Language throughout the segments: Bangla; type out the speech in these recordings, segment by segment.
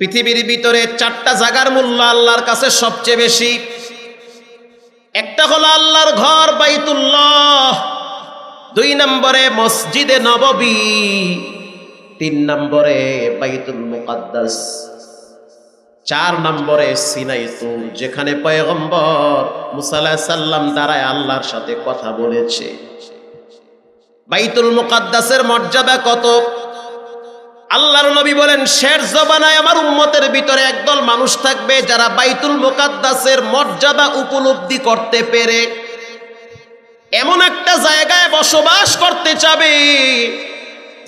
পৃথিবীর ভিতরে চারটা জায়গার মূল্য আল্লাহর কাছে সবচেয়ে বেশি। একটা হলো আল্লাহর ঘর, বাইতুল্লাহ। দুই নম্বরে মসজিদে নববী। তিন নম্বরে বাইতুল মুকাদ্দাস। চার নম্বরে সিনাই তুর যেখানে পয়গম্বর মুসাল্লাহ সাল্লাম দ্বারায় আল্লাহর সাথে কথা বলেছে। বাইতুল মুকাদ্দাসের মর্যাদা কত? আল্লাহর নবী বলেন শের জবানায় আমার উম্মতের ভিতরে একদল মানুষ থাকবে যারা বাইতুল মুকাদ্দাসের মর্যাদা উপলব্ধি করতে পেরে এমন একটা জায়গায় বসবাস করতে চাবে,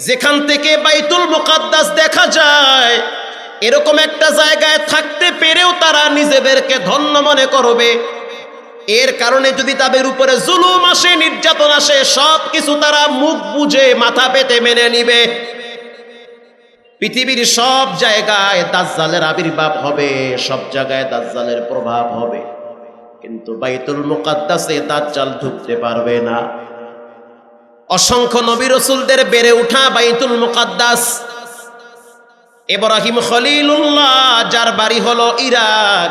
যেখান থেকে বাইতুল মুকাদ্দাস দেখা যায়। এরকম একটা জায়গায় থাকতে পেরেও তারা নিজেদেরকে ধন্য মনে করবে। এর কারণে যদি তাদের উপরে জুলুম আসে, নির্যাতন আসে সব কিছু তারা মুখ বুঝে মাথা পেতে মেনে নিবে। পৃথিবীর সব জায়গায় দাজ্জালের আবির্ভাব হবে, সব জায়গায় দাজ্জালের প্রভাব হবে। কিন্তু বাইতুল মুকাদ্দাসে দাজ্জাল ঢুকতে পারবে না। অসংখ্য নবী রসুলদের বেড়ে উঠা বাইতুল মুকাদ্দাস। ইব্রাহিম খলিলুল্লাহ, যার বাড়ি হলো ইরাক,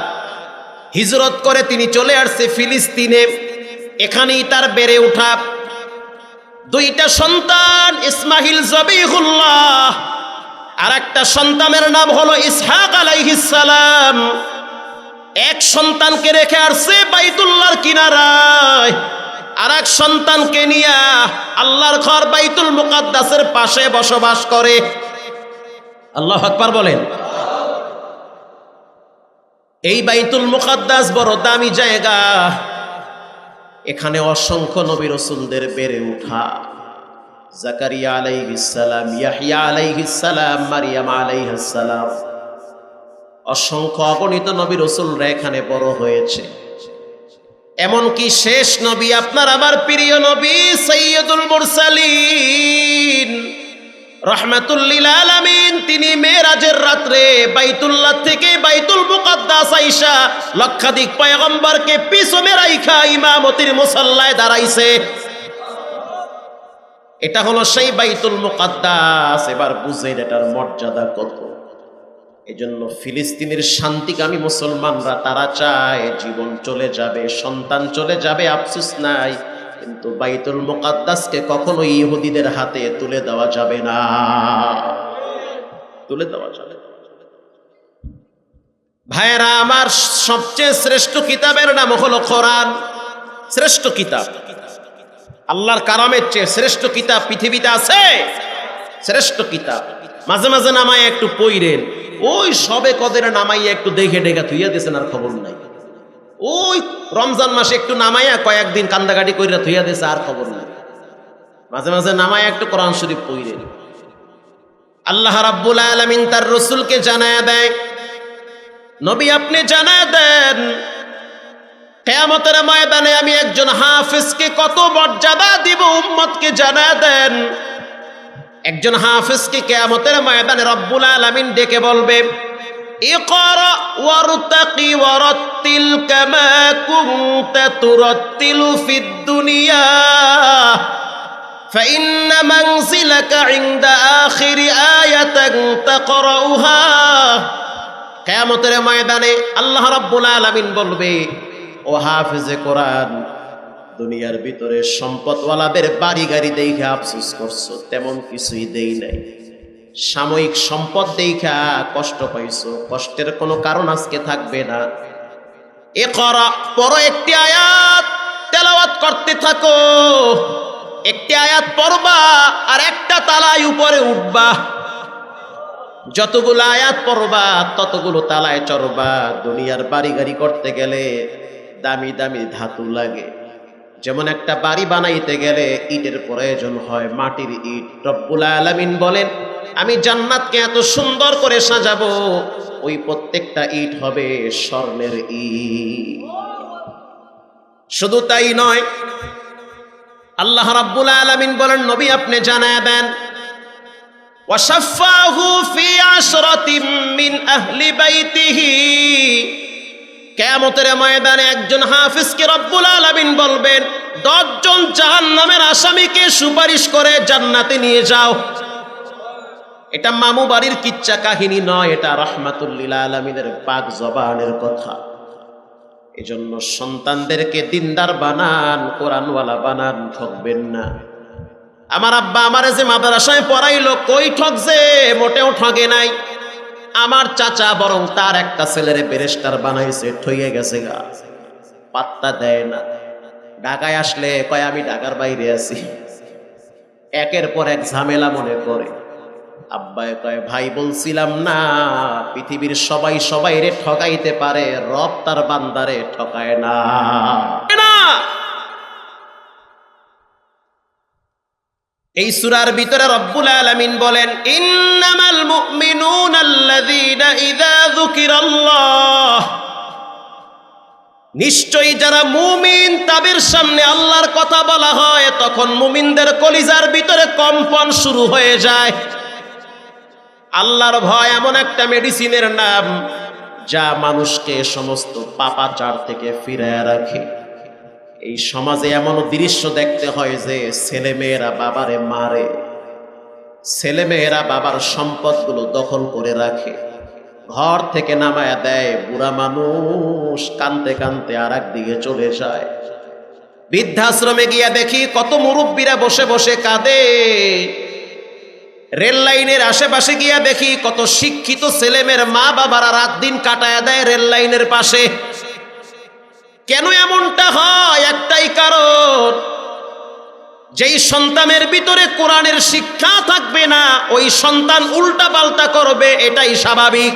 হিজরত করে তিনি চলে আসছে ফিলিস্তিনে। এখানেই তার বেড়ে উঠা দুইটা সন্তান ইসমাহিল জবিহুল্লাহ আর একটা সন্তানের নাম হলো ইসহাক আলাইহিসালাম এক সন্তানকে রেখে আসছে বাইতুল্লাহর কিনারায়। আর এক সন্তানকে নিয়ে আল্লাহর ঘর বাইতুল মুকাদ্দাসের পাশে বসবাস করে। আল্লাহ আকবার বলেন। এই বাইতুল মুকাদ্দাস বড় দামি জায়গা। এখানে অসংখ্য নবী রসুলদের বেড়ে উঠা জাকারিয়া আলাইহিসালাম ইয়াহিয়া আলাইহিসালাম মারিয়াম আলাইহিসালাম অসংখ্য অগণিত নবী রসুলরা এখানে বড় হয়েছে। এমনকি শেষ নবী, আপনার আমার প্রিয় নবী সৈয়দুল মুরসালিন, রহমাতুল্লিল আলামিন, তিনি মেরাজের রাত্রে বাইতুল্লাহ থেকে বাইতুল মুকাদ্দাস আইসা লক্ষাধিক পয়গম্বরকে পিছনে রাইখা ইমামতির মুসাল্লায় দাঁড়াইছে। এটা হলো সেই বাইতুল মুকাদ্দাস। এবার বুঝেন এটার মর্যাদা কত। এজন্য ফিলিস্তিনের শান্তিকামী মুসলমানরা, তারা চায় জীবন চলে যাবে, সন্তান চলে যাবে, আফসুস নাই। কিন্তু বাইতুল মুকাদ্দাসকে কখনো ইহুদিদের হাতে তুলে দেওয়া যাবে না। তুলে দেওয়া যাবে। ভাইয়েরা, আমার সবচেয়ে শ্রেষ্ঠ কিতাবের নাম হলো কোরআন। শ্রেষ্ঠ কিতাব। আল্লাহর কারামের চেয়ে শ্রেষ্ঠ কিতাব পৃথিবীতে আছে। শ্রেষ্ঠ কিতাব। মাঝে মাঝে নামায় একটু পইরেন। ওই সবে কদের নামাইয়া একটু দেখে ডেকে থুইয়া দিয়েছেন, আর খবর নাই। ওই রমজান মাসে একটু নামাইয়া কয়েকদিন কান্দাকাটি কইরা থুইয়া দিয়েছে, আর খবর নাই। মাঝে মাঝে নামাইয়া একটু কোরআন শরীফ পইরেন। আল্লাহ রাব্বুল আলামিন তার রসুলকে জানায় দেয়, নবী, আপনি জানায় দেন কেয়ামতের ময়দানে আমি একজন হাফিজকে কত মর্যাদা দিব উম্মতকে জানায় দেন একজন হাফিজকে কেয়ামতের ময়দানে রব্বুল আলামিন ডেকে বলবে اقرأ وارتقي ورتل كما كنت ترتل في الدنيا فإن منزلك عند آخر آية تقرأها কেয়ামতের ময়দানে আল্লাহ রাব্বুল আলামিন বলবে ও হাফিজে কোরআন, দুনিয়ার ভিতরে সম্পদওয়ালাদের বাড়ি গাড়ি দেখে আফসোস করছ, তেমন কিছুই দেই নাই। সাময়িক সম্পদ দেখা কষ্ট পাইছো, কষ্টের কোনো কারণ আজকে থাকবে না। এ করা পর একটি আয়াত, তেলাওয়াত করতে থাকো। একটি আয়াত পড়বা আর একটা তালায় উপরে উঠবা। যতগুলো আয়াত পড়বা, ততগুলো তালায় চড়বা। দুনিয়ার বাড়ি গাড়ি করতে গেলে দামি দামি ধাতু লাগে যেমন একটা বাড়ি বানাইতে গেলে ইটের প্রয়োজন হয় মাটির ইট রব্বুল আলামিন বলেন আমি জান্নাতকে এত সুন্দর করে সাজাবো ওই প্রত্যেকটা ইট হবে স্বর্ণের ইট শুধু তাই নয় আল্লাহ রাব্বুল আলামিন বলেন নবী আপনি জানায় দেন وشفاه في عشرة من أهل بيته কেয়ামতের ময়দানে একজন হাফিজকে রব্বুল আলামিন বলবেন, দশজন জাহান্নামের আসামিকে সুপারিশ করে জান্নাতে নিয়ে যাও। এটা মামু বাড়ির কিচ্ছা কাহিনী নয়, এটা রহমাতুল্লিল আলমিনের পাক জবানের কথা। এজন্য সন্তানদেরকে দিনদার বানান, কোরআনওয়ালা বানান, ঠকবেন না। আমার আব্বা আমার যে মাদ্রাসায় পড়াইলো, কই ঠকছে? মোটেও ঠগে নাই। আমার চাচা বরং তার একটা ছেলেরে বেরেস্টার বানাইছে, ঠইয়ে গেছে গা। পাত্তা দেয় না। ঢাকায় আসলে কয়, আমি ঢাকার বাইরে আছি। একের পর এক ঝামেলা মনে করে আব্বায় কয়, ভাই, বলছিলাম না, পৃথিবীর সবাই সবাই রে ঠকাইতে পারে, রব তার বান্দারে ঠকায় না! এই সুরার ভিতরে রব্বুল আলামিন বলেন, ইন্নামাল মুমিনুন আল্লাযীনা ইযা যুকিরাল্লাহ। নিশ্চয়ই যারা মুমিন, তাদের সামনে আল্লাহর কথা বলা হয়, তখন মুমিনদের কলিজার ভিতরে কম্পন শুরু হয়ে যায়। আল্লাহর ভয় এমন একটা মেডিসিনের নাম, যা মানুষকে সমস্ত পাপাচার থেকে ফিরে রাখে। এই সমাজে এমন দৃশ্য দেখতে হয় যে ছেলেমেয়েরা বাবারে মারে। ছেলেমেয়েরা বাবার সম্পদগুলো দখল করে রাখে। ঘর থেকে নামায়া দেয় বুড়া মানুষ, কানতে কানতে আর দিকে চলে যায়। বৃদ্ধাশ্রমে গিয়া দেখি কত মুরব্বীরা বসে বসে কাঁদে। রেল লাইনের আশেপাশে গিয়া দেখি কত শিক্ষিত ছেলেমেয়ের মা বাবারা রাত দিন কাটায়া দেয় রেল লাইনের পাশে। কেন এমনটা হয়? একটাই কারণ, যেই সন্তানের ভিতরে কোরআনের শিক্ষা থাকবে না, ওই সন্তান উল্টা পাল্টা করবে, এটাই স্বাভাবিক।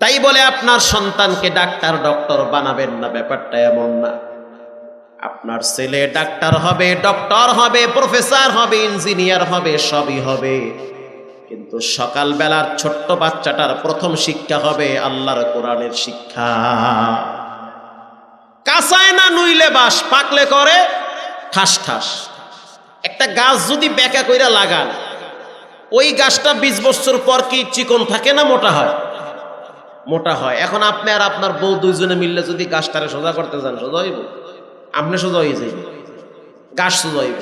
তাই বলে আপনার সন্তানকে ডাক্তার, ডক্টর বানাবেন না, ব্যাপারটা এমন না। আপনার ছেলে ডাক্তার হবে, ডক্টর হবে, প্রফেসর হবে, ইঞ্জিনিয়ার হবে, সবই হবে। কিন্তু সকালবেলার ছোট্ট বাচ্চাটার প্রথম শিক্ষা হবে আল্লাহর কোরআনের শিক্ষা। কাঁচায় না নুইলে বাস পাকলে করে ঠাস ঠাস। একটা গাছ যদি বেঁকা কইরা লাগান, ওই গাছটা বিশ বছর পর কি চিকন থাকে না মোটা হয়? মোটা হয়। এখন আপনি আর আপনার বউ দুইজনে মিললে যদি গাছটারে সোজা করতে যান, সোজা হইব? আপনি সোজা হয়ে যাইব গাছ সোজা হইব।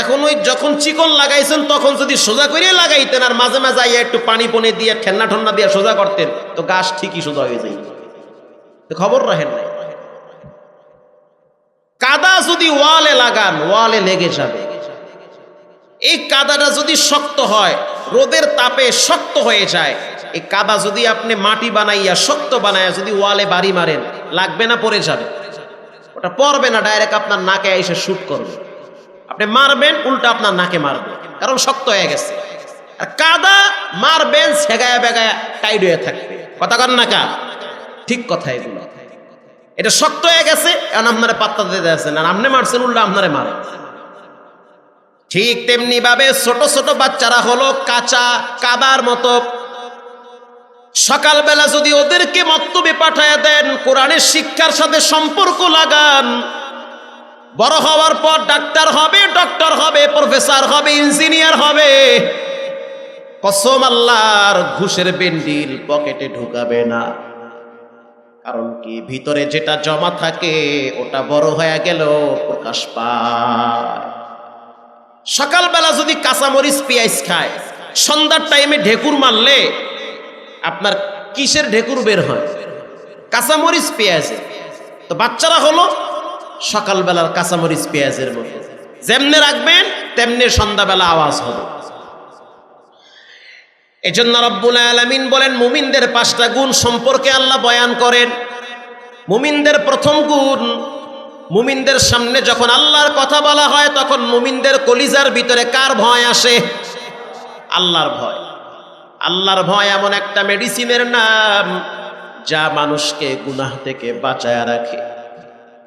এখন ওই যখন চিকন লাগাইছেন, তখন যদি সোজা করে লাগাইতেন আর মাঝে মাঝে আইয়া একটু পানি পনে দিয়ে, ঠেন্না ঠন্না দিয়ে সোজা করতেন, তো গাছ ঠিকই সোজা হয়ে যাইব খবর রাখেন নাই? কাদা যদি ওয়ালে লাগান, ওয়ালে লেগে যাবে। এই কাদাটা যদি শক্ত হয়, রোদের তাপে শক্ত হয়ে যায়, এই কাদা যদি আপনি মাটি বানাইয়া, শক্ত বানাইয়া যদি ওয়ালে বাড়ি মারেন, লাগবে না, পড়ে যাবে। ওটা পড়বে না, ডাইরেক্ট আপনার নাকে এসে শুট করবে। আপনি মারবেন, উল্টা আপনার নাকে মারবে, কারণ শক্ত হয়ে গেছে। আর কাদা মারবেন সেগায়া বেগায়া টাইড হয়ে থাকবে। কথা কন না কা? ঠিক কথা এগুলো। এটা শক্ত হয়ে গেছে, এখন আপনারে পাত্তা দিতে আছেন আর আপনি মারছেন, উল্টা আপনারে মারে ঠিক তেমনি ভাবে ছোট ছোট বাচ্চারা হলো কাঁচা কাদার মতো। সকালবেলা যদি ওদেরকে মক্তবে পাঠায় দেন, কোরআনের শিক্ষার সাথে সম্পর্ক লাগান। বড় হওয়ার পর ডাক্তার হবে, ডক্টর হবে, প্রফেসর হবে, ইঞ্জিনিয়ার হবে। কসম আল্লাহর ঘুষের বেন্ডিল পকেটে ঢুকাবে না। কারণ কি? ভিতরে যেটা জমা থাকে, ওটা বড় হয়ে গেল, প্রকাশ পায়। সকালবেলা যদি কাঁচামরিচ, পেঁয়াজ খায়, সন্ধ্যার টাইমে ঢেকুর মারলে, আপনার কিসের ঢেকুর বের হয়? কাঁচামরিচ, পেঁয়াজে। তো বাচ্চারা হলো সকালবেলার কাঁচামরিচ, পেঁয়াজের মতো। যেমনে রাখবেন, তেমনি সন্ধ্যাবেলা আওয়াজ হবে। এজন্য রব্বুল আলামিন বলেন, মুমিনদের পাঁচটা গুণ সম্পর্কে আল্লাহ বয়ান করেন। মুমিনদের প্রথম গুণ, মুমিনদের সামনে যখন আল্লাহর কথা বলা হয়, তখন মুমিনদের কলিজার ভিতরে কার ভয় আসে? আল্লাহর ভয়। আল্লাহর ভয় এমন একটা মেডিসিনের নাম, যা মানুষকে গুনাহ থেকে বাঁচায় রাখে।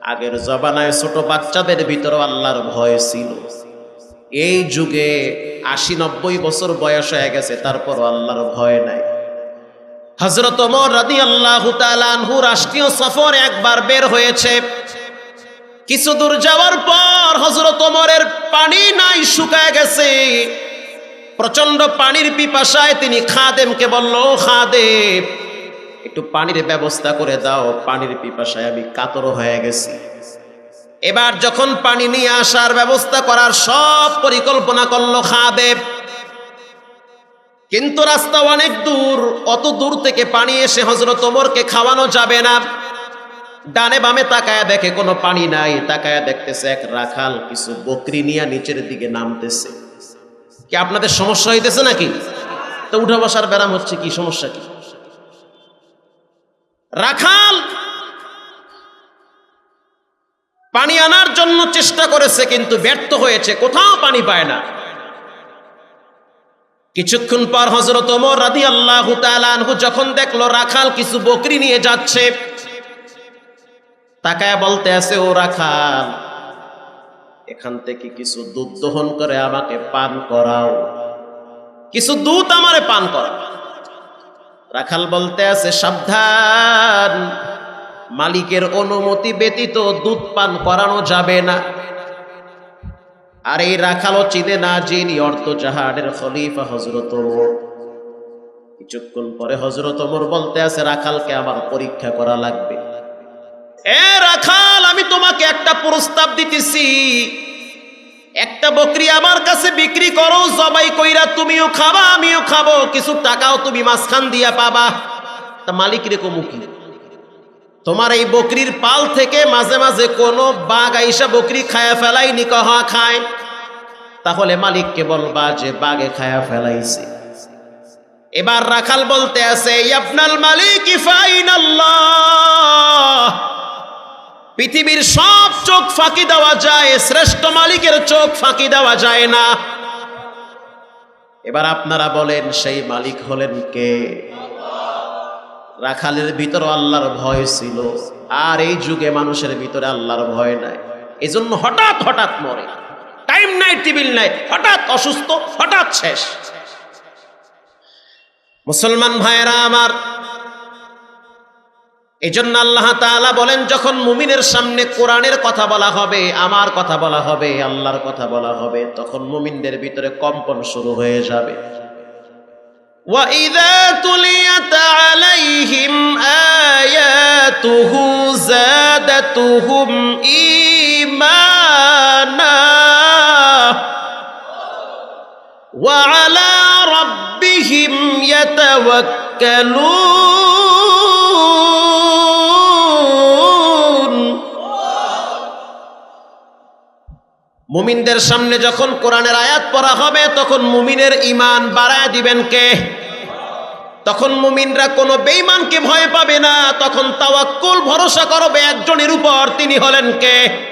আগের জবানায় ছোট বাচ্চাদের ভিতরেও আল্লাহর ভয় ছিল। এই যুগে আশি নব্বই বছর বয়স হয়ে গেছে তারপর আল্লাহর ভয় নাই। হজরত রাদি আল্লাহ আনহু রাষ্ট্রীয় সফর একবার বের হয়েছে। কিছু দূর যাওয়ার পর হজরত পানি নাই, শুকায় গেছে। প্রচণ্ড পানির পিপাসায় তিনি খাদেমকে বলল, "ও খাদেম, একটু পানির ব্যবস্থা করে দাও, পানির পিপাসায় আমি কাতর হয়ে গেছি। এবার যখন পানি নিয়ে আসার ব্যবস্থা করার সব পরিকল্পনা করল খাদেব কিন্তু রাস্তা অনেক দূর, অত দূর থেকে পানি এসে হজরত ওমরকে খাওয়ানো যাবে না। ডানে বামে তাকায়া দেখে কোনো পানি নাই, তাকায়া দেখতেছে এক রাখাল কিছু বকরি নিয়ে নিচের দিকে নামতেছে। কি আপনাদের সমস্যা হইতেছে নাকি? তো উঠে বসার ব্যারাম হচ্ছে, কি সমস্যা কি? রাখাল পানি আনার জন্য চেষ্টা করেছে, কিন্তু ব্যর্থ হয়েছে। কোথাও পানি পায় না। কিছুক্ষণ পর হজরত ওমর রাদি আল্লাহ যখন দেখল রাখাল কিছু বকরি নিয়ে যাচ্ছে, তাকায় বলতে আছে, ও রাখাল, এখান থেকে কিছু দুধ দহন করে আমাকে পান করাও। কিছু দুধ আমারে পান করাও। রাখাল বলতে আছে, সাবধান মালিকের অনুমতি ব্যতীত দুধ পান করানো যাবে না। আর এই রাখালও চিনে না যিনি অর্থ জাহানের খলিফা হজরত। কিছুক্ষণ পরে হজরত ওমর বলতে আছে, রাখালকে আমার পরীক্ষা করা লাগবে। এ রাখাল, আমি তোমাকে একটা প্রস্তাব দিতেছি। একটা বকরি আমার কাছে বিক্রি করো, জবাই কইরা তুমিও খাবা, আমিও খাব, কিছু টাকাও তুমি মাঝখান দিয়া পাবা। তা মালিক রে কমুকি তোমার এই বকরির পাল থেকে মাঝে মাঝে কোনো বাঘ আইসা বকরি খায়া ফেলাই নিকহা খায়। তাহলে মালিককে বলবা যে বাঘে খায়া ফেলাইছে। এবার রাখাল বলতে আছে আপনাল মালিক পৃথিবীর সব চোখ ফাঁকি দেওয়া যায়, শ্রেষ্ঠ মালিকের চোখ ফাঁকি দেওয়া যায় না। এবার আপনারা বলেন, সেই মালিক হলেন কে? রাখালের ভিতরে আল্লাহর ভয় ছিল। আর এই যুগে মানুষের ভিতরে আল্লাহর ভয় নাই। এজন্য হঠাৎ হঠাৎ মরে। টাইম নাই, টেবিল নাই। হঠাৎ অসুস্থ, হঠাৎ শেষ। মুসলমান ভাইয়েরা আমার এই জন্য আল্লাহ তাআলা বলেন, যখন মুমিনের সামনে কোরআনের কথা বলা হবে, আমার কথা বলা হবে, আল্লাহর কথা বলা হবে, তখন মুমিনদের ভিতরে কম্পন শুরু হয়ে যাবে। وَإِذَا تُلِيَتْ عَلَيْهِمْ آيَاتُهُ زَادَتْهُمْ إِيمَانًا وَعَلَى رَبِّهِمْ يَتَوَكَّلُونَ মুমিনদের সামনে যখন কোরআনের আয়াত পড়া হবে, তখন মুমিনের ইমান বাড়ায় দিবেন কে? তখন মুমিনরা কোনো বেঈমানকে ভয় পাবে না। তখন তাওয়াক্কুল, ভরসা করবে একজনের উপর তিনি হলেন কে?